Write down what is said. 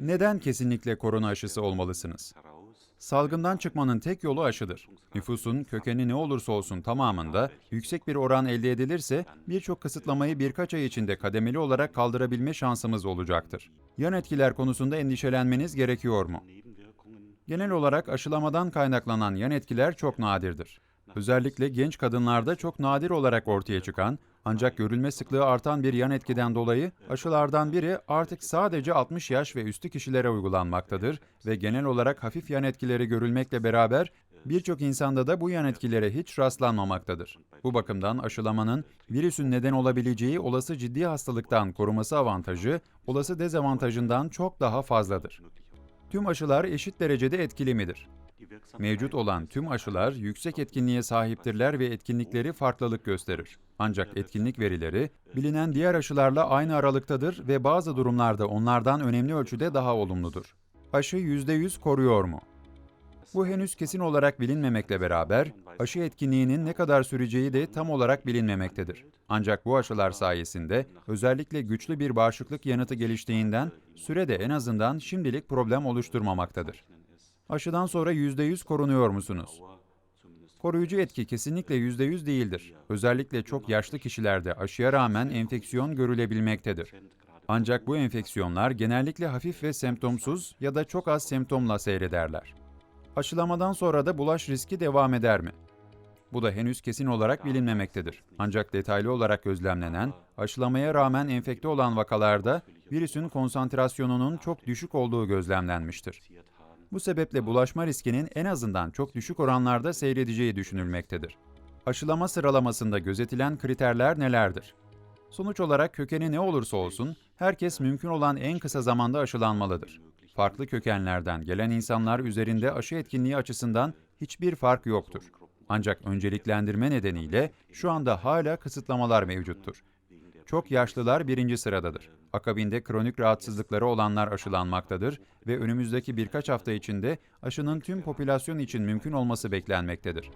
Neden kesinlikle korona aşısı olmalısınız? Salgından çıkmanın tek yolu aşıdır. Nüfusun kökeni ne olursa olsun tamamında yüksek bir oran elde edilirse birçok kısıtlamayı birkaç ay içinde kademeli olarak kaldırabilme şansımız olacaktır. Yan etkiler konusunda endişelenmeniz gerekiyor mu? Genel olarak aşılamadan kaynaklanan yan etkiler çok nadirdir. Özellikle genç kadınlarda çok nadir olarak ortaya çıkan ancak görülme sıklığı artan bir yan etkiden dolayı aşılardan biri artık sadece 60 yaş ve üstü kişilere uygulanmaktadır ve genel olarak hafif yan etkileri görülmekle beraber birçok insanda da bu yan etkilere hiç rastlanmamaktadır. Bu bakımdan aşılamanın virüsün neden olabileceği olası ciddi hastalıktan koruması avantajı olası dezavantajından çok daha fazladır. Tüm aşılar eşit derecede etkili midir? Mevcut olan tüm aşılar yüksek etkinliğe sahiptirler ve etkinlikleri farklılık gösterir. Ancak etkinlik verileri bilinen diğer aşılarla aynı aralıktadır ve bazı durumlarda onlardan önemli ölçüde daha olumludur. Aşı %100 koruyor mu? Bu henüz kesin olarak bilinmemekle beraber aşı etkinliğinin ne kadar süreceği de tam olarak bilinmemektedir. Ancak bu aşılar sayesinde özellikle güçlü bir bağışıklık yanıtı geliştiğinden sürede en azından şimdilik problem oluşturmamaktadır. Aşıdan sonra %100 korunuyor musunuz? Koruyucu etki kesinlikle %100 değildir. Özellikle çok yaşlı kişilerde aşıya rağmen enfeksiyon görülebilmektedir. Ancak bu enfeksiyonlar genellikle hafif ve semptomsuz ya da çok az semptomla seyrederler. Aşılamadan sonra da bulaş riski devam eder mi? Bu da henüz kesin olarak bilinmemektedir. Ancak detaylı olarak gözlemlenen, aşılamaya rağmen enfekte olan vakalarda virüsün konsantrasyonunun çok düşük olduğu gözlemlenmiştir. Bu sebeple bulaşma riskinin en azından çok düşük oranlarda seyredeceği düşünülmektedir. Aşılama sıralamasında gözetilen kriterler nelerdir? Sonuç olarak kökeni ne olursa olsun, herkes mümkün olan en kısa zamanda aşılanmalıdır. Farklı kökenlerden gelen insanlar üzerinde aşı etkinliği açısından hiçbir fark yoktur. Ancak önceliklendirme nedeniyle şu anda hala kısıtlamalar mevcuttur. Çok yaşlılar birinci sıradadır. Akabinde kronik rahatsızlıkları olanlar aşılanmaktadır ve önümüzdeki birkaç hafta içinde aşının tüm popülasyon için mümkün olması beklenmektedir.